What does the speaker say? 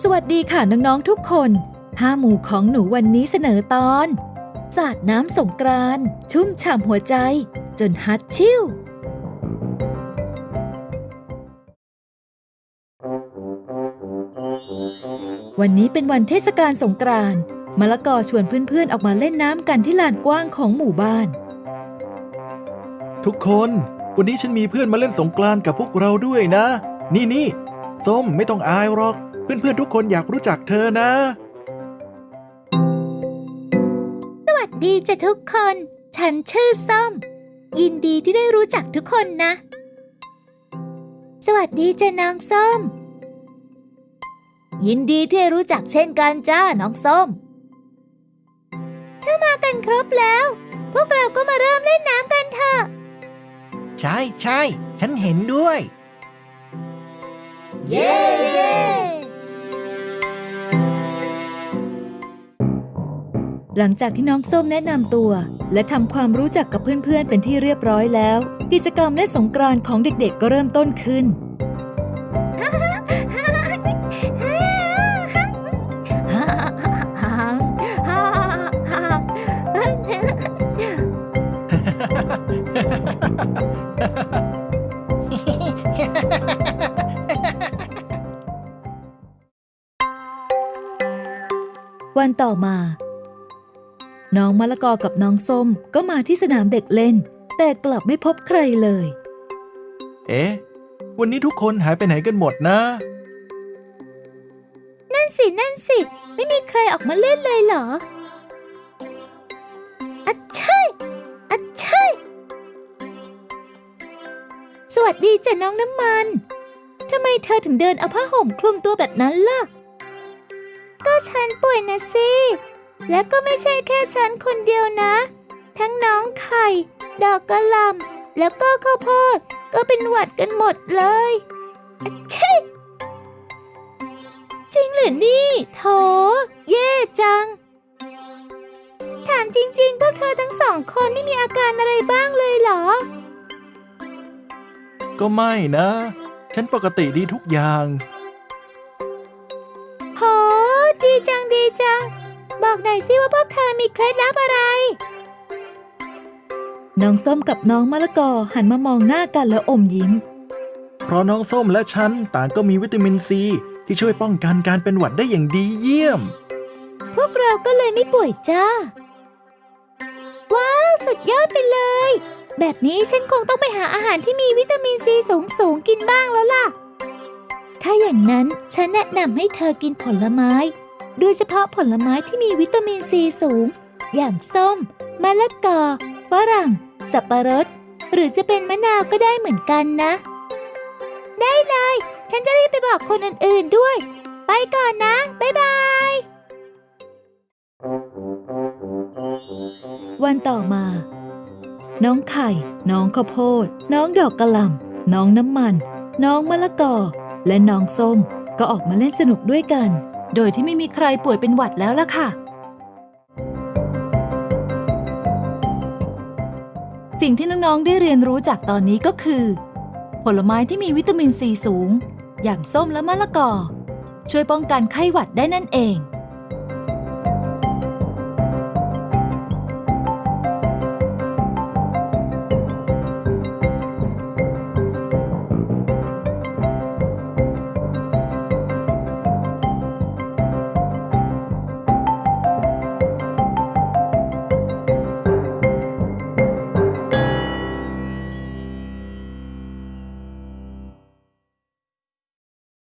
สวัสดีค่ะน้องๆทุกคนห้าหมู่ของหนูวันนี้เสนอตอน สาดน้ำสงกรานต์ชุ่มฉ่ำหัวใจ จนฮัดชิ่ววันนี้เป็นวันเทศกาลสงกรานต์มะละกอชวนเพื่อนๆ ออกมาเล่นน้ำกันที่ลานกว้างของหมู่บ้าน ทุกคน วันนี้ฉันมีเพื่อนมาเล่นสงกรานต์กับพวกเราด้วยนะ นี่นี่ส้มไม่ต้องอายหรอก เพื่อนๆทุกคนอยากรู้จักเธอนะ สวัสดีจ้ะทุกคน ฉันชื่อส้ม ยินดีที่ได้รู้จักทุกคนนะ สวัสดีจ้ะน้องส้ม ยินดีที่ได้รู้จักเช่นกันจ้าน้องส้ม ถ้ามากันครบแล้ว พวกเราก็มาเริ่มเล่นน้ำกันเถอะ ใช่ใช่ ฉันเห็นด้วย เย้ หลังจากที่น้องส้มแนะนำตัว และทำความรู้จักกับเพื่อนๆ เป็นที่เรียบร้อยแล้ว กิจกรรมและสงกรานต์ของเด็กๆ ก็เริ่มต้นขึ้น วันต่อมา น้องมะละกอกับน้องส้มก็มาที่สนามเด็กเล่น แต่กลับไม่พบใครเลย เอ๊ะ วันนี้ทุกคนหายไปไหนกันหมดนะ นั่นสิ นั่นสิ ไม่มีใครออกมาเล่นเลยเหรออะใช่อะใช่ สวัสดีจ้ะน้องน้ำมัน ทำไมเธอถึงเดินเอาผ้าห่มคลุมตัวแบบนั้นล่ะ ก็ฉันป่วยนะสิ และก็ไม่ใช่แค่ฉันคนเดียวนะ ทั้งน้องไข่ ดอกกระหลำแล้วก็ข้าวโพดก็เป็นหวัดกันหมดเลยอะใช่จริงหรือนี่โถเย่จัง ถามจริง ๆ พวกเธอทั้งสองคนไม่มีอาการอะไรบ้างเลยเหรอ ก็ไม่นะ ฉันปกติดีทุกอย่าง โห ดีจังดีจัง บอกหน่อยสิว่าพวกเธอมีเคล็ดลับอะไร น้องส้มกับน้องมะละกอหันมามองหน้ากันแล้วอมยิ้ม เพราะน้องส้มและฉันต่างก็มีวิตามินซี ที่ช่วยป้องกันการเป็นหวัดได้อย่างดีเยี่ยม พวกเราก็เลยไม่ป่วยจ้า ว้าว สุดยอดไปเลย แบบนี้ฉันคงต้องไปหาอาหารที่มีวิตามินซีสูงสูงๆกินบ้างแล้วล่ะ ถ้าอย่างนั้นฉันแนะนำให้เธอกินผลไม้ โดยเฉพาะผลไม้ที่มีวิตามินซีสูง อย่างส้ม มะละกอ ฝรั่ง สับปะรด หรือจะเป็นมะนาวก็ได้เหมือนกันนะ ได้เลย ฉันจะรีบไปบอกคนอื่นๆด้วย ไปก่อนนะ บ๊ายบาย วันต่อมา น้องไข่ น้องข้าวโพด น้องดอกกระหล่ำน้องน้ำมัน น้องมะละกอ และน้องส้มก็ออกมาเล่นสนุกด้วยกัน โดยที่ไม่มีใครป่วยเป็นหวัดแล้วล่ะค่ะ สิ่งที่น้องๆได้เรียนรู้จากตอนนี้ก็คือ ผลไม้ที่มีวิตามินซีสูง อย่างส้มและมะละกอ ช่วยป้องกันไข้หวัดได้นั่นเอง